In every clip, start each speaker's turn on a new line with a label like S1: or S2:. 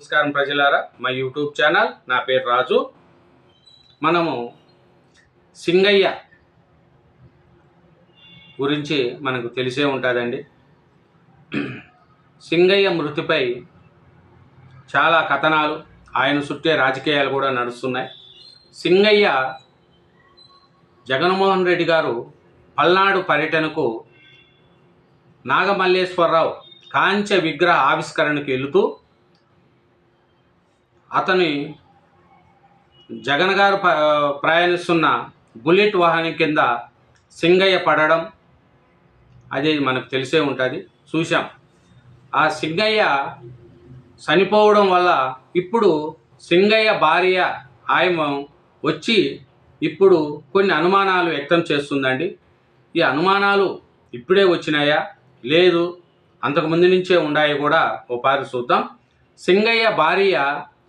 S1: నమస్కారం ప్రజలారా మా యూట్యూబ్ ఛానల్ నా పేరు రాజు. మనము సింగయ్య గురించి మనకు తెలిసే ఉంటుందండి. సింగయ్య మృతిపై చాలా కథనాలు ఆయన చుట్టే రాజకీయాలు కూడా నడుస్తున్నాయి. సింగయ్య జగన్మోహన్ రెడ్డి గారు పల్నాడు పర్యటనకు నాగమల్లేశ్వరరావు కాంచె విగ్రహ ఆవిష్కరణకు వెళుతూ అతని జగన్ గారు ప్రయాణిస్తున్న బుల్లెట్ వాహనం కింద సింగయ్య పడడం అది మనకు తెలిసే ఉంటుంది. చూసాం ఆ సింగయ్య చనిపోవడం వల్ల ఇప్పుడు సింగయ్య భార్య ఆయమ వచ్చి ఇప్పుడు కొన్ని అనుమానాలు వ్యక్తం చేస్తుందండి. ఈ అనుమానాలు ఇప్పుడే వచ్చినాయా? లేదు. అంతకు ముందు నుంచే ఉన్నాయి కూడా ఒకసారి చూద్దాం. సింగయ్య భార్య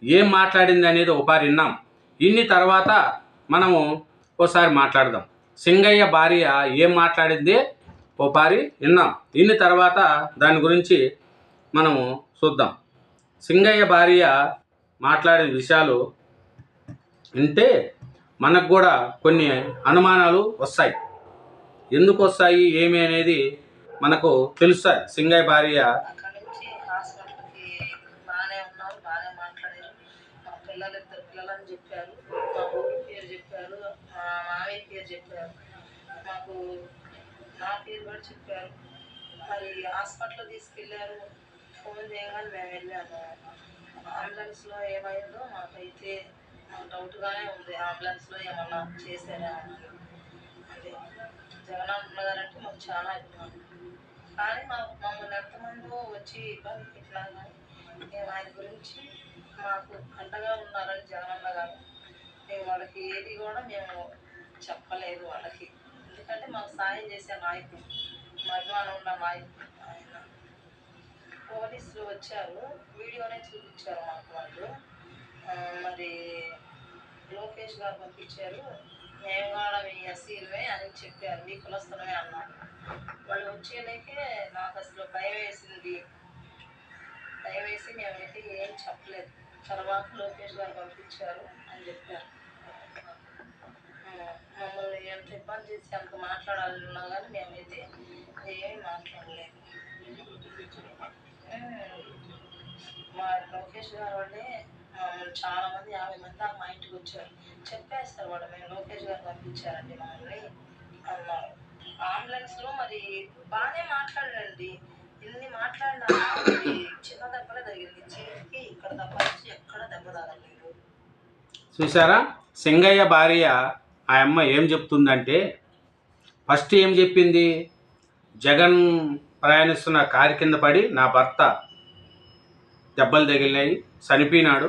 S1: ఏం మాట్లాడింది అనేది ఒకసారి విన్నాం. ఇన్ని తర్వాత మనము ఒకసారి మాట్లాడదాం. సింగయ్య భార్య ఏం మాట్లాడింది ఒకసారి విన్నాం. ఇన్ని తర్వాత దాని గురించి మనము చూద్దాం. సింగయ్య భార్య మాట్లాడిన విషయాలు వింటే మనకు కూడా కొన్ని అనుమానాలు వస్తాయి. ఎందుకు వస్తాయి? ఏమి అనేది మనకు తెలుస్తాయి. సింగయ్య భార్య
S2: చెప్పారు. మాకు నా పేరు కూడా చెప్పారు. మరి హాస్పిటల్ తీసుకెళ్ళారు ఫోన్ చేయగానే మేము వెళ్ళాము. అంబులెన్స్లో ఏమైందో మాకైతే మాకు డౌట్గానే ఉంది. అంబులెన్స్లో ఏమన్నా చేశారా అంటే అదే జగనన్న గారంటే మాకు చాలా అభిమానం కానీ మా మమ్మల్ని ఎంతమందో వచ్చి ఇబ్బంది పెట్టినా కానీ మేము ఆయన గురించి మాకు అండగా ఉన్నారని జగనన్న గారు మేము వాళ్ళకి ఏది కూడా మేము చెప్పలేదు వాళ్ళకి. ఎందుకంటే మాకు సాయం చేసే నాయకుడు మా ఉన్న నాయకుడు ఆయన. పోలీసులు వచ్చారు. వీడియోనే చూపించారు మాకు వాళ్ళు. మరి లోకేష్ గారు పంపించారు. మేము కూడా మీ ఎస్సీలమే అని చెప్పారు. మీ కులస్తులమే అన్నారు. వాళ్ళు వచ్చేలాకే నాకు అసలు భయం వేసింది. భయం వేసి మేమైతే ఏం చెప్పలేదు. తర్వాత లోకేష్ గారు పంపించారు అని చెప్పారు. మమ్మల్ని ఎంత ఇబ్బంది చేసి అంత మాట్లాడాలన్నా కానీ మేమైతే ఏమీ మాట్లాడలేదు. మా లోకేష్ గారు వాళ్ళే మమ్మల్ని చాలా మంది యాభై మంది దాకా మా ఇంటికి వచ్చారు. చెప్పేస్తారు వాళ్ళు మేము లోకేష్ గారు పంపించారండి మమ్మల్ని అన్నారు. ఆంబులెన్స్లో మరి బాగానే మాట్లాడండి. ఇన్ని మాట్లాడినా చిన్న దెబ్బలే తగిలింది. చేతికి ఇక్కడ దెబ్బ వచ్చి ఎక్కడ దెబ్బ తగలేదు.
S1: చూసారా సింగయ్య భార్య ఆ అమ్మ ఏం చెప్తుందంటే ఫస్ట్ ఏం చెప్పింది? జగన్ ప్రయాణిస్తున్న కారు కింద పడి నా భర్త దెబ్బలు తగిలినాయి చనిపోయినాడు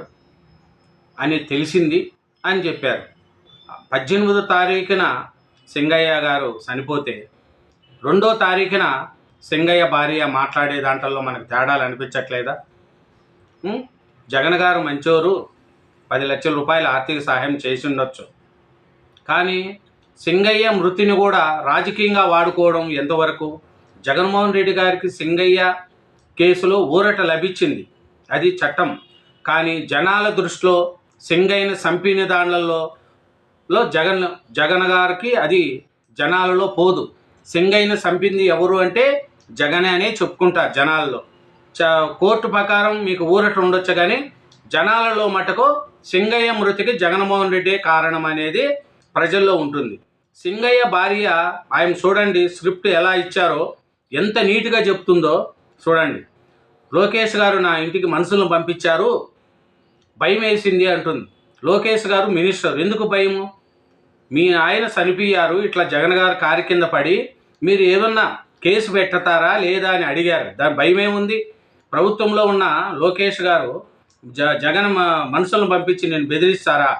S1: అని తెలిసింది అని చెప్పారు. పద్దెనిమిదో తారీఖున సింగయ్య గారు చనిపోతే రెండో తారీఖున సింగయ్య భార్య మాట్లాడే దాంట్లో మనకు తేడాలు అనిపించట్లేదా? జగన్ గారు మంచోరు పది లక్షల రూపాయల ఆర్థిక సహాయం చేసి ఉండొచ్చు. కానీ సింగయ్య మృతిని కూడా రాజకీయంగా వాడుకోవడం ఎంతవరకు? జగన్మోహన్ రెడ్డి గారికి సింగయ్య కేసులో ఊరట లభించింది. అది చట్టం. కానీ జనాల దృష్టిలో సింగయ్యని చంపిన దానిలలో జగన్ జగన్ గారికి అది జనాలలో పోదు. సింగయ్యని చంపింది ఎవరు అంటే జగనే అనే చెప్పుకుంటారు జనాల్లో. చ కోర్టు ప్రకారం మీకు ఊరట ఉండొచ్చు కానీ జనాలలో మటుకు సింగయ్య మృతికి జగన్మోహన్ రెడ్డి కారణం అనేది ప్రజల్లో ఉంటుంది. సింగయ్య భార్య ఆయన చూడండి స్క్రిప్ట్ ఎలా ఇచ్చారో ఎంత నీట్గా చెప్తుందో చూడండి. లోకేష్ గారు నా ఇంటికి మనుషులను పంపించారు భయం వేసింది అంటుంది. లోకేష్ గారు మినిస్టర్ ఎందుకు భయము? మీ ఆయన చనిపోయారు ఇట్లా జగన్ గారు కారు కింద పడి మీరు ఏదన్నా కేసు పెట్టతారా లేదా అని అడిగారు. దాని భయం ఏముంది ప్రభుత్వంలో ఉన్న లోకేష్ గారు జ జగన్ మనుషులను పంపించి నేను బెదిరిస్తారా?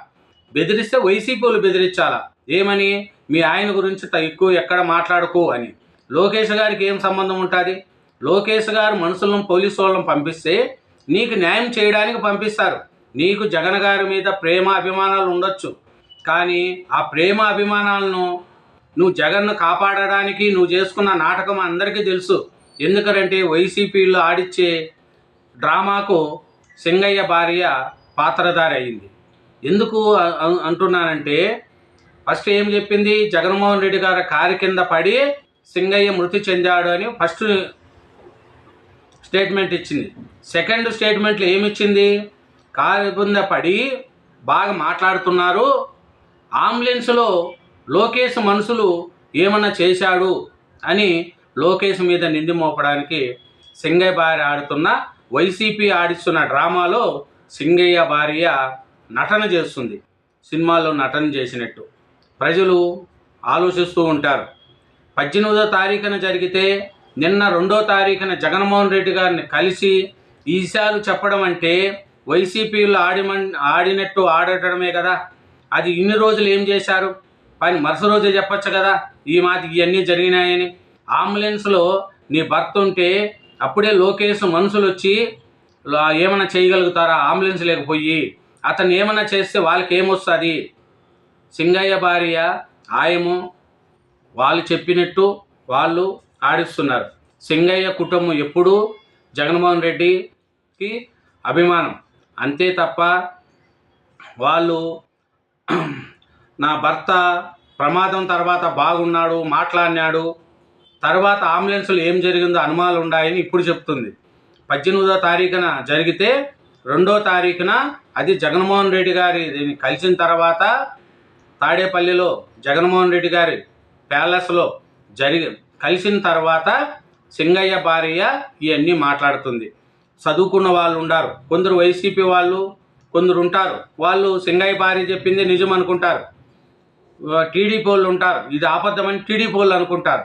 S1: బెదిరిస్తే వైసీపీలు బెదిరించాలా? ఏమని? మీ ఆయన గురించి త- ఎక్కువ ఎక్కడ మాట్లాడుకో అని. లోకేష్ గారికి ఏం సంబంధం ఉంటుంది? లోకేష్ గారు మనుషులను పోలీసు వాళ్ళని పంపిస్తే నీకు న్యాయం చేయడానికి పంపిస్తారు. నీకు జగన్ గారి మీద ప్రేమ అభిమానాలు ఉండొచ్చు. కానీ ఆ ప్రేమ అభిమానాలను నువ్వు జగన్ను కాపాడడానికి నువ్వు చేసుకున్న నాటకం అందరికీ తెలుసు. ఎందుకంటే వైసీపీలో ఆడిచ్చే డ్రామాకు సింగయ్య భార్య పాత్రధారి అయింది. ఎందుకు అంటున్నానంటే ఫస్ట్ ఏం చెప్పింది? జగన్మోహన్ రెడ్డి గారి కారు కింద పడి సింగయ్య మృతి చెందాడు అని ఫస్ట్ స్టేట్మెంట్ ఇచ్చింది. సెకండ్ స్టేట్మెంట్లో ఏమి ఇచ్చింది కారు కింద పడి బాగా మాట్లాడుతున్నారు. అంబులెన్స్లో లోకేష్ మనుషులు ఏమన్నా చేశాడు అని లోకేష్ మీద నింది మోపడానికి సింగయ్య భార్య ఆడుతున్న వైసీపీ ఆడిస్తున్న డ్రామాలో సింగయ్య భార్య నటన చేస్తుంది. సినిమాల్లో నటన చేసినట్టు. ప్రజలు ఆలోచిస్తూ ఉంటారు. పద్దెనిమిదో తారీఖున జరిగితే నిన్న రెండో తారీఖున జగన్మోహన్ రెడ్డి గారిని కలిసి ఈ విషయాలు చెప్పడం అంటే వైసీపీలో ఆడిమన్ ఆడినట్టు ఆడటమే కదా. అది ఇన్ని రోజులు ఏం చేశారు? పని మరుస రోజే చెప్పచ్చు కదా. ఈ మాది ఇవన్నీ జరిగినాయని. అంబులెన్స్లో నీ భర్త ఉంటే అప్పుడే లోకేష్ మనుషులు వచ్చి ఏమైనా చేయగలుగుతారా? అంబులెన్స్ లేకపోయి అతను ఏమన్నా చేస్తే వాళ్ళకి ఏమొస్తుంది? సింగయ్య భార్య ఆయము వాళ్ళు చెప్పినట్టు వాళ్ళు ఆడిస్తున్నారు. సింగయ్య కుటుంబం ఎప్పుడూ జగన్మోహన్ రెడ్డికి అభిమానం. అంతే తప్ప వాళ్ళు నా భర్త ప్రమాదం తర్వాత బాగున్నాడు మాట్లాడినాడు. తర్వాత అంబులెన్స్లో ఏం జరిగిందో అనుమానాలు ఉన్నాయని ఇప్పుడు చెప్తుంది. పద్దెనిమిదో తారీఖున జరిగితే రెండో తారీఖున అది జగన్మోహన్ రెడ్డి గారి దీన్ని కలిసిన తర్వాత తాడేపల్లిలో జగన్మోహన్ రెడ్డి గారి ప్యాలెస్లో జరిగి కలిసిన తర్వాత సింగయ్య భార్య ఇవన్నీ మాట్లాడుతుంది. చదువుకున్న వాళ్ళు ఉండారు. కొందరు వైసీపీ వాళ్ళు కొందరు ఉంటారు. వాళ్ళు సింగయ్య భార్య చెప్పింది నిజం అనుకుంటారు. టీడీపీ వాళ్ళు ఉంటారు. ఇది ఆబద్ధమని టీడీపీ వాళ్ళు అనుకుంటారు.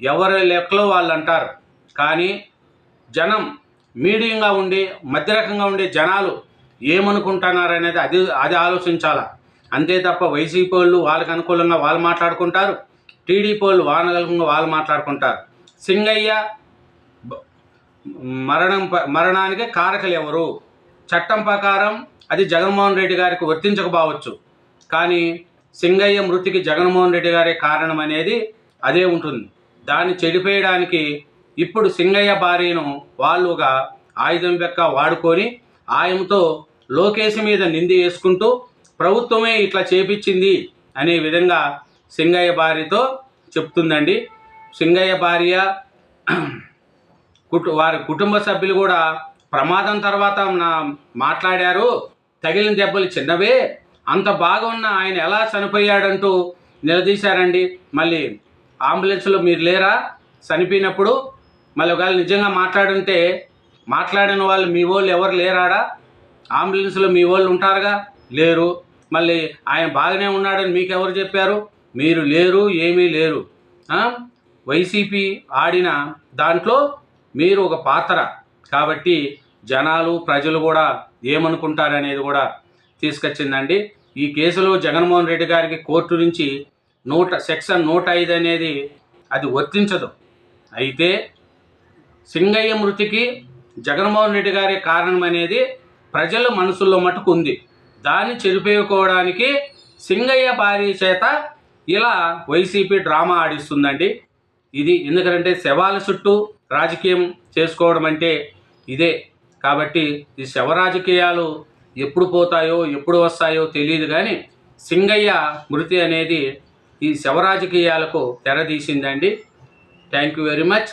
S1: ఎవరి లెక్కలో వాళ్ళు అంటారు. కానీ జనం మీడియంగా ఉండి మధ్యరకంగా ఉండే జనాలు ఏమనుకుంటున్నారు అనేది అది అది ఆలోచించాలా? అంతే తప్ప వైసీపీ వాళ్ళు వాళ్ళకి అనుకూలంగా వాళ్ళు మాట్లాడుకుంటారు టీడీపీ వాళ్ళు వాళ్ళకి వాళ్ళు మాట్లాడుకుంటారు. సింగయ్య మరణం మరణానికి కారకులు ఎవరు? చట్టం ప్రకారం అది జగన్మోహన్ రెడ్డి గారికి వర్తించకపోవచ్చు. కానీ సింగయ్య మృతికి జగన్మోహన్ రెడ్డి గారే కారణం అనేది అదే ఉంటుంది. దాన్ని చెడిపేయడానికి ఇప్పుడు సింగయ్య భార్యను వాళ్ళుగా ఆయుధం లెక్క వాడుకొని ఆయనతో లోకేష్ మీద నింది వేసుకుంటూ ప్రభుత్వమే ఇట్లా చేపించింది అనే విధంగా సింగయ్య భార్యతో చెప్తుందండి. సింగయ్య భార్య కుటు వారి కుటుంబ సభ్యులు కూడా ప్రమాదం తర్వాత నా మాట్లాడారు. తగిలిన దెబ్బలు చిన్నవే. అంత బాగున్న ఆయన ఎలా చనిపోయాడంటూ నిలదీశారండి. మళ్ళీ అంబులెన్స్లో మీరు లేరా? చనిపోయినప్పుడు మళ్ళీ ఒకవేళ నిజంగా మాట్లాడుంటే మాట్లాడిన వాళ్ళు మీ వాళ్ళు ఎవరు లేరాడా? అంబులెన్స్లో మీ వాళ్ళు ఉంటారుగా? లేరు. మళ్ళీ ఆయన బాగానే ఉన్నాడని మీకు ఎవరు చెప్పారు? మీరు లేరు ఏమీ లేరు. వైసీపీ ఆడిన దాంట్లో మీరు ఒక పాత్ర. కాబట్టి జనాలు ప్రజలు కూడా ఏమనుకుంటారనేది కూడా తీసుకొచ్చిందండి. ఈ కేసులో జగన్మోహన్ రెడ్డి గారికి కోర్టు నుంచి నూట సెక్షన్ నూట ఐదు అనేది అది వర్తించదు. అయితే సింగయ్య మృతికి జగన్మోహన్ రెడ్డి గారి కారణం అనేది ప్రజల మనసుల్లో మటుకు ఉంది. దాన్ని చెరిపేయకోవడానికి సింగయ్య భార్య చేత ఇలా వైసీపీ డ్రామా ఆడిస్తుందండి. ఇది ఎందుకంటే శవాల చుట్టూ రాజకీయం చేసుకోవడం అంటే ఇదే. కాబట్టి ఈ శవ రాజకీయాలు ఎప్పుడు పోతాయో ఎప్పుడు వస్తాయో తెలియదు కానీ సింగయ్య మృతి అనేది ఈ శవ రాజకీయాలకు తెరదీసిందండి. Thank you very much